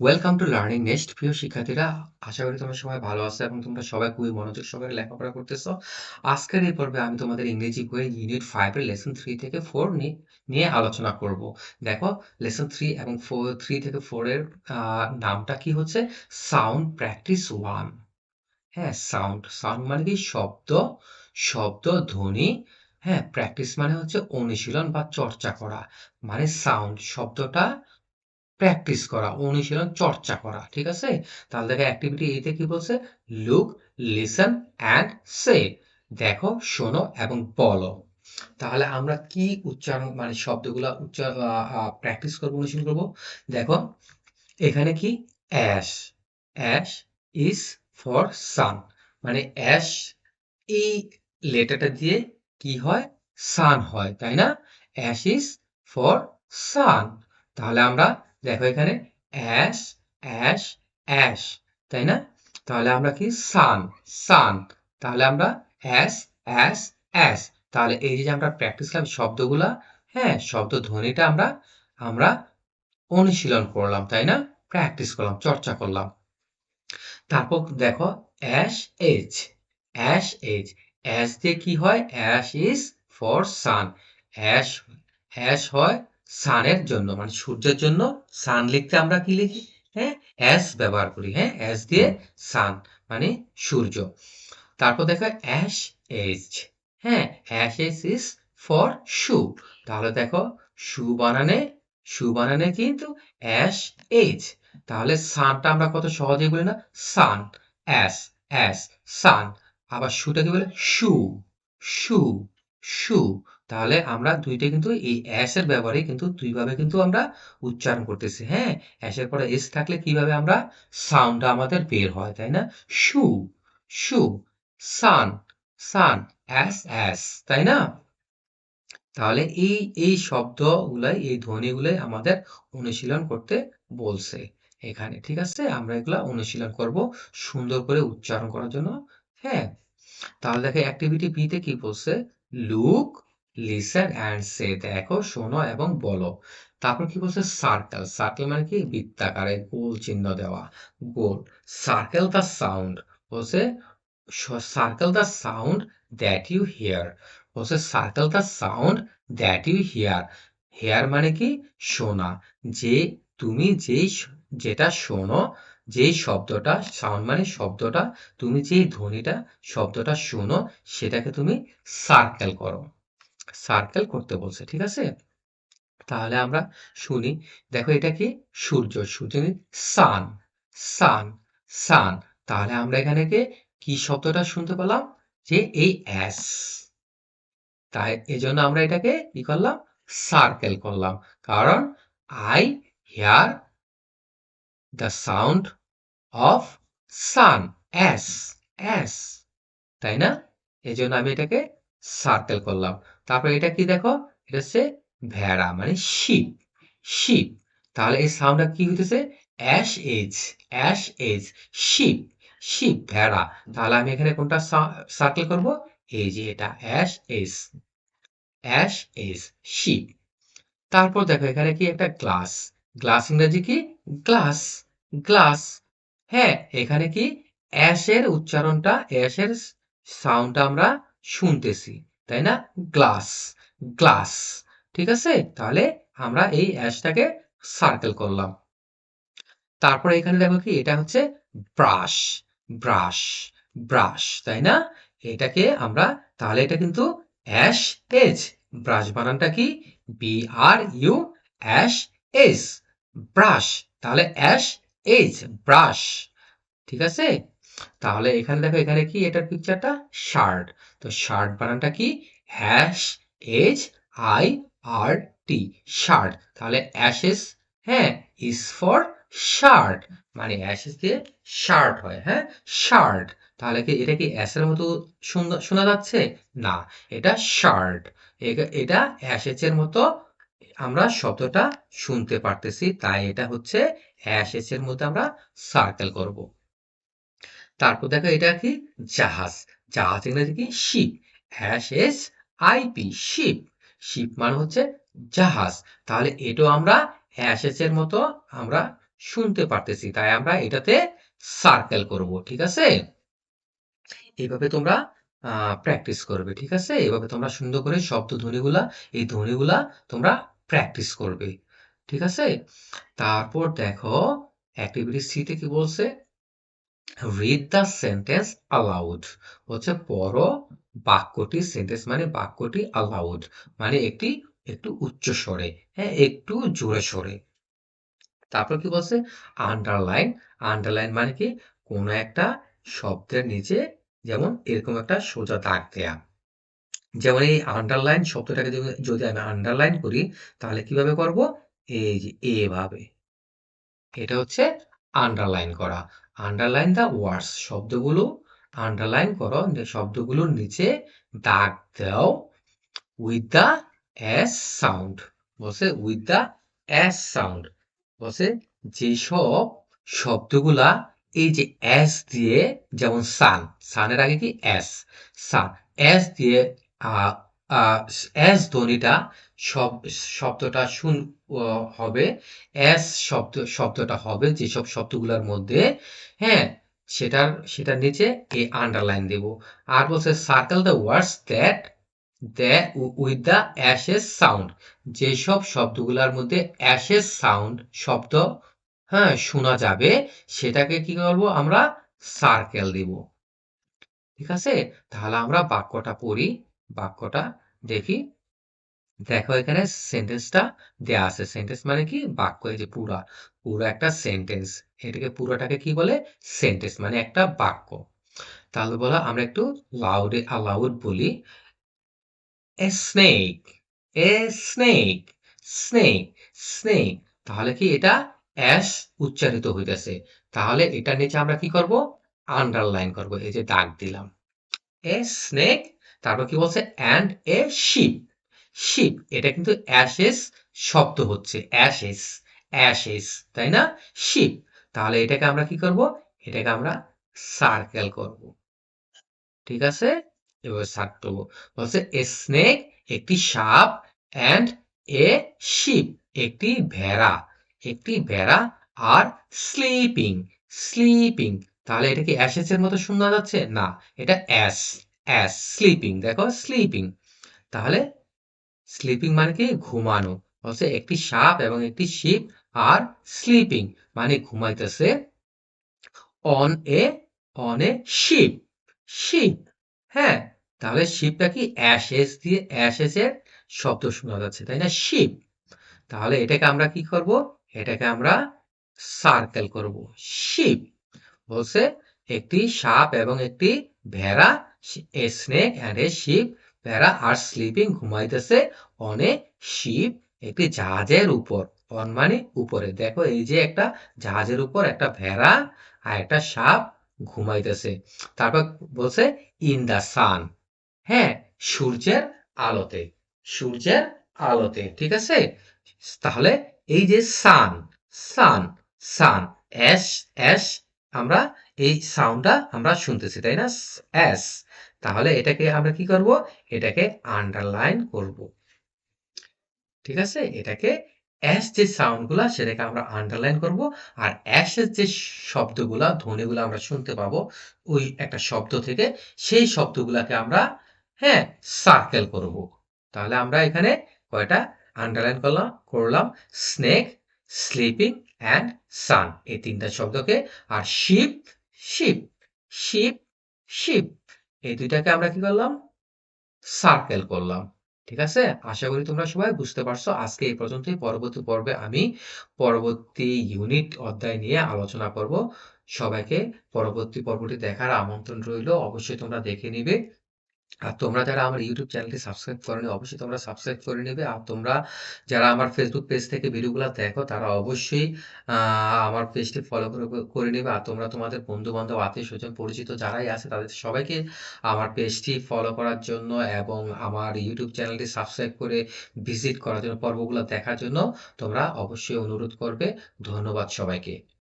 Welcome to learning next প্রিয় শিক্ষার্থীরা, আশা করি তোমরা সবাই ভালো আছো এবং তোমরা সবাই খুবই মনোযোগ সহকারে লেখাপড়া করতেছো। আজকের এই পর্বে আমি তোমাদের ইংরেজি বইয়ের ইউনিট ফাইভের লেসন থ্রি থেকে ফোর নিয়ে আলোচনা করব। দেখো লেসন থ্রি এবং ফোর থ্রি থেকে ফোরের নামটা কি হচ্ছে? সাউন্ড প্র্যাকটিস ওয়ান হ্যাঁ সাউন্ড সাউন্ড মানে কি? শব্দ শব্দ ধ্বনি। হ্যাঁ প্র্যাকটিস মানে হচ্ছে অনুশীলন বা চর্চা করা। মানে সাউন্ড শব্দটা প্র্যাকটিস করা, অনুশীলন, চর্চা করা, ঠিক আছে? তাহলে দেখো অ্যাক্টিভিটি এতে কি বলছে? লুক লিসন অ্যান্ড সে দেখো, শোনো এবং বলো। তাহলে আমরা কি উচ্চারণ মানে শব্দগুলা উচ্চার প্র্যাকটিস করব, অনুশীলন করব? দেখো, এখানে কি? S S is for sun মানে অ্যাশ এই লেটারটা দিয়ে কি হয়? সান হয়, তাই না? অ্যাশ ইজ ফর সান তাহলে আমরা দেখো এখানে অ্যাশ অ্যাশ অ্যাশ তাই না? তাহলে আমরা কি? সান সান তাহলে আমরা অ্যাশ অ্যাশ অ্যাশ তাহলে এই যে আমরা প্র্যাকটিস করলাম শব্দগুলা হ্যাঁ শব্দ ধ্বনিটা আমরা আমরা অনুশীলন করলাম, তাই না? প্র্যাকটিস করলাম, চর্চা করলাম। তারপর দেখো S H S H S দিয়ে কি হয়? S is for sun S S হয় সানের জন্য মানে সূর্যের জন্য সান লিখতে আমরা কি লিখি? হ্যাঁ অ্যাস ব্যবহার করি হ্যাঁ অ্যাস দিয়ে সান মানে সূর্য। তারপর দেখো, অ্যাশ এজ হ্যাঁ S H is for shoe. তাহলে দেখো, শু বানানে শু বানানে কিন্তু অ্যাশ এজ তাহলে সানটা আমরা কত সহজেই বলি না? সান অ্যাস অ্যাস সান। আবার শুটা কি বলে শু শু শু। তাহলে আমরা দুইটা কিন্তু এই অ্যাস এর ব্যবহারে কিন্তু দুইভাবে কিন্তু আমরা উচ্চারণ করতেছি হ্যাঁ? অ্যাস এর পরে এস থাকলে কীভাবে আমরা সাউন্ডটা আমাদের বের হয়, তাই না? শু শু সান সান অ্যাস অ্যাস তাই না? তাহলে এই এই শব্দগুলাই, এই ধ্বনিগুলাই আমাদের অনুশীলন করতে বলছে এখানে, ঠিক আছে? আমরা এগুলা অনুশীলন করব সুন্দর করে উচ্চারণ করার জন্য হ্যাঁ? তাহলে দেখো অ্যাক্টিভিটি বি তে কি বলছে? লুক লিসেন অ্যান্ড সে দেখো, শোনো এবং বলো। তারপর কি বলছে? সার্কেল সার্কেল মানে কি? বৃত্তাকারে গোল চিহ্ন দেওয়া। গোল সার্কেল দ্য সাউন্ড বলছে circle the sound that you hear বলছে circle the sound that you hear hear মানে কি? শোনা। যে তুমি যেই যেটা শোনো, যেই শব্দটা সাউন্ড মানে শব্দটা, তুমি যেই ধ্বনিটা, শব্দটা শোনো, সেটাকে তুমি সার্কেল করো। সার্কেল করতে বলছে, ঠিক আছে? তাহলে আমরা শুনি, দেখো এটা কি? সূর্য সূর্য সান সান সান তাহলে আমরা এখানে কি শব্দটা শুনতে পেলাম? যে এই অ্যাস তাই এজন্য আমরা এটাকে কি করলাম? সার্কেল করলাম। কারণ I hear the sound of sun S S তাই না? এজন্য আমি এটাকে সার্কেল করলাম। তারপর এটা কি দেখো? এটা হচ্ছে ভেড়া মানে শিপ শিপ তাহলে এই সাউন্ডটা কি হইতেছে? S H S H ship ship ভেড়া। তাহলে আমি এখানে কোনটা সার্কেল করব? এই যে এটা S H S H ship তারপর দেখো, এখানে কি একটা গ্লাস গ্লাস ইংরেজি কি? গ্লাস গ্লাস হ্যাঁ এখানে কি? অ্যাশের উচ্চারণটা অ্যাশের সাউন্ডটা আমরা শুনতেছি, তাই না? গ্লাস গ্লাস ঠিক আছে? তাহলে আমরা এই অ্যাশটাকে সার্কেল করলাম। তারপরে এখানে দেখো কি? এটা হচ্ছে ব্রাশ ব্রাশ ব্রাশ তাই না? এটাকে আমরা, তাহলে এটা কিন্তু অ্যাশ এজ ব্রাশ বানানটা কি? B R U S S brush তাহলে অ্যাশ এজ ব্রাশ ঠিক আছে? তাহলে এখানে দেখো, এখানে কি? এটার পিকচারটা শার্ট তো শার্ট বানানটা কি? S H I R T shirt তাহলে অ্যাশেস হ্যাঁ ইজ ফর শার্ট মানে অ্যাশেস দিয়ে শার্ট হয় হ্যাঁ শার্ট তাহলে কি, এটা কি অ্যাশের মতো শোনা যাচ্ছে? না, এটা শার্ট এটা অ্যাশেজের মতো আমরা শব্দটা শুনতে পারতেছি, তাই এটা হচ্ছে অ্যাশেজের মধ্যে আমরা সার্কেল করব। তারপর দেখো এটা কি? জাহাজ। জাহাজ ইংরেজি কি? Ship. S S IP ship. Ship মানে হচ্ছে জাহাজ। তাহলে এটাও আমরা হ্যাশ এর মতো আমরা শুনতে পারতেছি। তাই আমরা এটাতে সার্কেল করব, ঠিক আছে? এইভাবে তোমরা প্র্যাকটিস করবে, ঠিক আছে? এভাবে তোমরা সুন্দর করে শব্দ ধ্বনিগুলা, এই ধ্বনিগুলা তোমরা প্র্যাকটিস করবে, ঠিক আছে? তারপর দেখো অ্যাক্টিভিটি সিতে কি বলছে? রিড দ্য সেন্টেন্স অ্যালাউড হচ্ছে পড়ো বাক্যটি সেন্টেন্স মানে বাক্যটি অ্যালাউড মানে একটি, একটু উচ্চ স্বরে হ্যাঁ একটু জোরে সরে তারপর কি বলছে? আন্ডারলাইন আন্ডারলাইন মানে কি? কোনো একটা শব্দের নিচে যেমন এরকম একটা সোজা দাগ দেয়া। যেমন এই আন্ডারলাইন শব্দটাকে যদি আমি আন্ডারলাইন করি, তাহলে কীভাবে করব? এই যে, এভাবে। এটা হচ্ছে আন্ডারলাইন করা। আন্ডারলাইন দ্য ওয়ার্ডস শব্দগুলো আন্ডারলাইন করো শব্দগুলোর নিচে দাগ দাও উইথ দ্য এস সাউন্ড বলছে উইথ দ্য এস সাউন্ড বলছে যেসব শব্দগুলা এই যে এস দিয়ে, যেমন সান সানের আগে কি এস সান এস দিয়ে এস ধ্বনিটা শব্দটা শুন হবে। এস শব্দ, শব্দটা হবে যেসব শব্দগুলোর মধ্যে হ্যাঁ সেটার সেটার নিচে এই আন্ডারলাইন দেব। আর বলছে circle the words that that with the S H sound যেসব শব্দগুলোর মধ্যে অ্যাশেস সাউন্ড শব্দ হ্যাঁ শোনা যাবে, সেটাকে কি করব আমরা সার্কেল দিব। ঠিক আছে? তাহলে আমরা বাক্যটা পড়ি, বাক্যটা দেখি। দেখো এখানে সেন্টেন্সটা দেয়া আছে। সেন্টেন্স মানে কি? বাক্য এই যে পুরা। পুরো একটা সেন্টেন্স এটাকে পুরোটাকে কি বলে? সেন্টেন্স মানে একটা বাক্য। তাহলে বলো, আমরা একটু লাউডে লাউড বলি। A snake a snake snake snake তাহলে কি এটা অ্যাস উচ্চারিত হইতেছে। তাহলে এটার নিচে আমরা কি করব? আন্ডারলাইন করব। এই যে দাগ দিলাম। এ স্নেক তারপর কি বলছে? অ্যান্ড এ শিপ শিপ এটা কিন্তু অ্যাশেস শব্দ হচ্ছে। অ্যাশেস অ্যাশেস তাই না? শিপ তাহলে এটাকে আমরা কি করব? এটাকে আমরা সার্কেল করব। ঠিক আছে? এবার সার্ক করব। বলছে এ স্নেক একটি সাপ অ্যান্ড এ শিপ একটি ভেড়া একটি ভেড়া আর স্লিপিং স্লিপিং তাহলে এটা কি অ্যাশেস এর মতো শোনা যাচ্ছে? না, এটা অ্যাস অ্যাস স্লিপিং দেখো স্লিপিং তাহলে স্লিপিং মানে কি? ঘুমানো। বলছে একটি সাপ এবং একটি শিপ আর স্লিপিং মানে ঘুমাইতেছে on a on a ship ship হ্যাঁ? তাহলে শিপটা কি অ্যাশেস দিয়ে অ্যাশেসের শব্দ শোনা যাচ্ছে, তাই না? শিপ তাহলে এটাকে আমরা কি করব? এটাকে আমরা সার্কেল করব শিপ বলছে একটি সাপ এবং একটি ভেড়া a snake and a ship ভেড়া আর স্লিপিং ঘুমাইতেছে। অনেক শিপ একটি জাহাজের উপর, অন মানে উপরে। দেখো এই যে একটা জাহাজের উপর একটা ভেড়া আর একটা সাপ ঘুমাইতেছে। তারপর বলছে ইন দা সান হ্যাঁ সূর্যের আলোতে সূর্যের আলোতে, ঠিক আছে? তাহলে এই যে সান সান সান এস এস আমরা এই সাউন্ডটা আমরা শুনতেছি, তাই না? এস তাহলে এটাকে আমরা কি করব? এটাকে আন্ডারলাইন করব। ঠিক আছে? এটাকে অ্যাস যে সাউন্ডগুলো সেটাকে আমরা আন্ডারলাইন করব। আর অ্যাশের যে শব্দগুলা, ধ্বনিগুলো আমরা শুনতে পাবো, ওই একটা শব্দ থেকে সেই শব্দগুলাকে আমরা হ্যাঁ সার্কেল করব। তাহলে আমরা এখানে কয়টা আন্ডারলাইন করলাম করলাম স্নেক স্লিপিং অ্যান্ড সান এই তিনটা শব্দকে। আর শিপ শিপ শিপ শিপ এই দুইটাকে আমরা কি করলাম? সার্কেল করলাম। ঠিক আছে? আশা করি তোমরা সবাই বুঝতে পারছ। আজকে এই পর্যন্তই। পরবর্তী পর্বে আমি পরবর্তী ইউনিট অধ্যায় নিয়ে আলোচনা করব। সবাইকে পরবর্তী পর্বটি দেখার আমন্ত্রণ রইল। অবশ্যই তোমরা দেখে নিবে। আর তোমরা যারা আমার ইউটিউব চ্যানেলটি সাবস্ক্রাইব করনি, অবশ্যই তোমরা সাবস্ক্রাইব করে নেবে। আর তোমরা যারা আমার ফেসবুক পেজ থেকে ভিডিওগুলো দেখো, তারা অবশ্যই আমার পেজটি ফলো করে নেবে। আর তোমরা তোমাদের বন্ধু বান্ধব আত্মীয় স্বজন পরিচিত যারাই আছে, তাদের সবাইকে আমার পেজটি ফলো করার জন্য এবং আমার ইউটিউব চ্যানেলটি সাবস্ক্রাইব করে ভিজিট করার জন্য, পর্বগুলো দেখার জন্য তোমরা অবশ্যই অনুরোধ করবে। ধন্যবাদ সবাইকে।